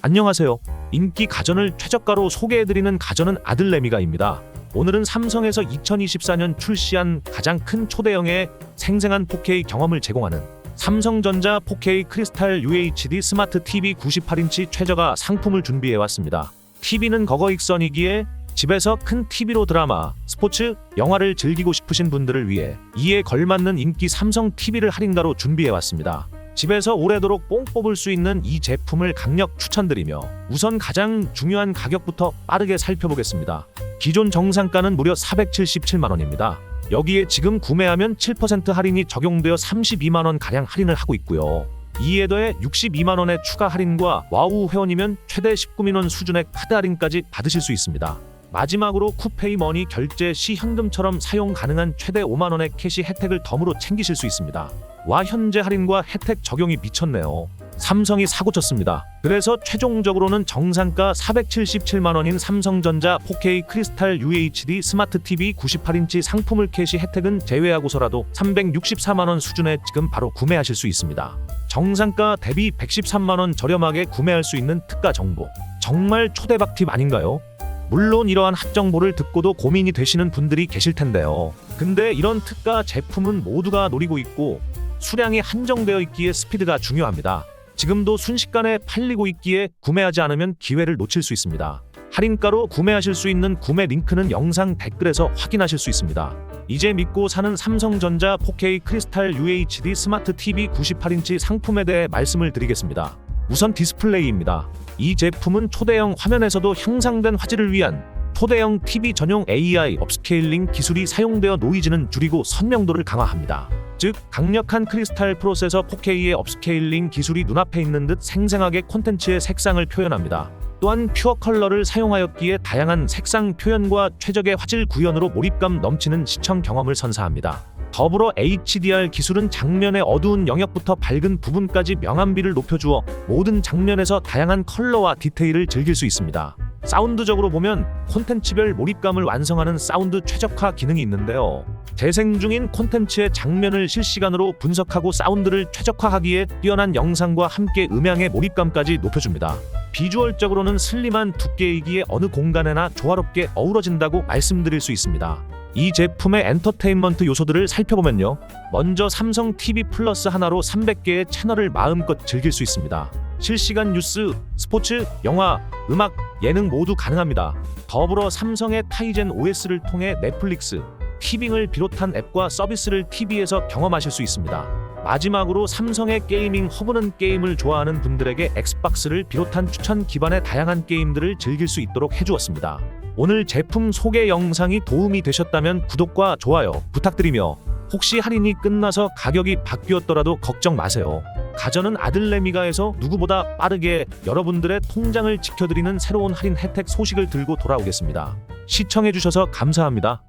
안녕하세요. 인기 가전을 최저가로 소개해드리는 가전은 아들레미가입니다. 오늘은 삼성에서 2024년 출시한 가장 큰 초대형의 생생한 4K 경험을 제공하는 삼성전자 4K 크리스탈 UHD 스마트 TV 98인치 최저가 상품을 준비해왔습니다. TV는 거거익선이기에 집에서 큰 TV로 드라마, 스포츠, 영화를 즐기고 싶으신 분들을 위해 이에 걸맞는 인기 삼성 TV를 할인가로 준비해왔습니다. 집에서 오래도록 뽕 뽑을 수 있는 이 제품을 강력 추천드리며 우선 가장 중요한 가격부터 빠르게 살펴보겠습니다. 기존 정상가는 무려 477만 원입니다. 여기에 지금 구매하면 7% 할인이 적용되어 32만 원 가량 할인을 하고 있고요. 이에 더해 62만 원의 추가 할인과 와우 회원이면 최대 19만 원 수준의 카드 할인까지 받으실 수 있습니다. 마지막으로 쿠페이 머니 결제 시 현금처럼 사용 가능한 최대 5만 원의 캐시 혜택을 덤으로 챙기실 수 있습니다. 와 현재 할인과 혜택 적용이 미쳤네요. 삼성이 사고 쳤습니다. 그래서 최종적으로는 정상가 477만 원인 삼성전자 4K 크리스탈 UHD 스마트 TV 98인치 상품을 캐시 혜택은 제외하고서라도 364만 원 수준에 지금 바로 구매하실 수 있습니다. 정상가 대비 113만 원 저렴하게 구매할 수 있는 특가 정보. 정말 초대박 팁 아닌가요? 물론 이러한 핫 정보를 듣고도 고민이 되시는 분들이 계실 텐데요. 근데 이런 특가 제품은 모두가 노리고 있고 수량이 한정되어 있기에 스피드가 중요합니다. 지금도 순식간에 팔리고 있기에 구매하지 않으면 기회를 놓칠 수 있습니다. 할인가로 구매하실 수 있는 구매 링크는 영상 댓글에서 확인하실 수 있습니다. 이제 믿고 사는 삼성전자 4K 크리스탈 UHD 스마트 TV 98인치 상품에 대해 말씀을 드리겠습니다. 우선 디스플레이입니다. 이 제품은 초대형 화면에서도 향상된 화질을 위한 초대형 TV 전용 AI 업스케일링 기술이 사용되어 노이즈는 줄이고 선명도를 강화합니다. 즉 강력한 크리스탈 프로세서 4K의 업스케일링 기술이 눈앞에 있는 듯 생생하게 콘텐츠의 색상을 표현합니다. 또한 퓨어 컬러를 사용하였기에 다양한 색상 표현과 최적의 화질 구현으로 몰입감 넘치는 시청 경험을 선사합니다. 더불어 HDR 기술은 장면의 어두운 영역부터 밝은 부분까지 명암비를 높여주어 모든 장면에서 다양한 컬러와 디테일을 즐길 수 있습니다. 사운드적으로 보면 콘텐츠별 몰입감을 완성하는 사운드 최적화 기능이 있는데요. 재생 중인 콘텐츠의 장면을 실시간으로 분석하고 사운드를 최적화하기에 뛰어난 영상과 함께 음향의 몰입감까지 높여줍니다. 비주얼적으로는 슬림한 두께이기에 어느 공간에나 조화롭게 어우러진다고 말씀드릴 수 있습니다. 이 제품의 엔터테인먼트 요소들을 살펴보면요. 먼저 삼성 TV 플러스 하나로 300개의 채널을 마음껏 즐길 수 있습니다. 실시간 뉴스, 스포츠, 영화, 음악, 예능 모두 가능합니다. 더불어 삼성의 타이젠 OS를 통해 넷플릭스, 티빙을 비롯한 앱과 서비스를 TV에서 경험하실 수 있습니다. 마지막으로 삼성의 게이밍 허브는 게임을 좋아하는 분들에게 엑스박스를 비롯한 추천 기반의 다양한 게임들을 즐길 수 있도록 해주었습니다. 오늘 제품 소개 영상이 도움이 되셨다면 구독과 좋아요 부탁드리며 혹시 할인이 끝나서 가격이 바뀌었더라도 걱정 마세요. 가전은 아들레미가에서 누구보다 빠르게 여러분들의 통장을 지켜드리는 새로운 할인 혜택 소식을 들고 돌아오겠습니다. 시청해주셔서 감사합니다.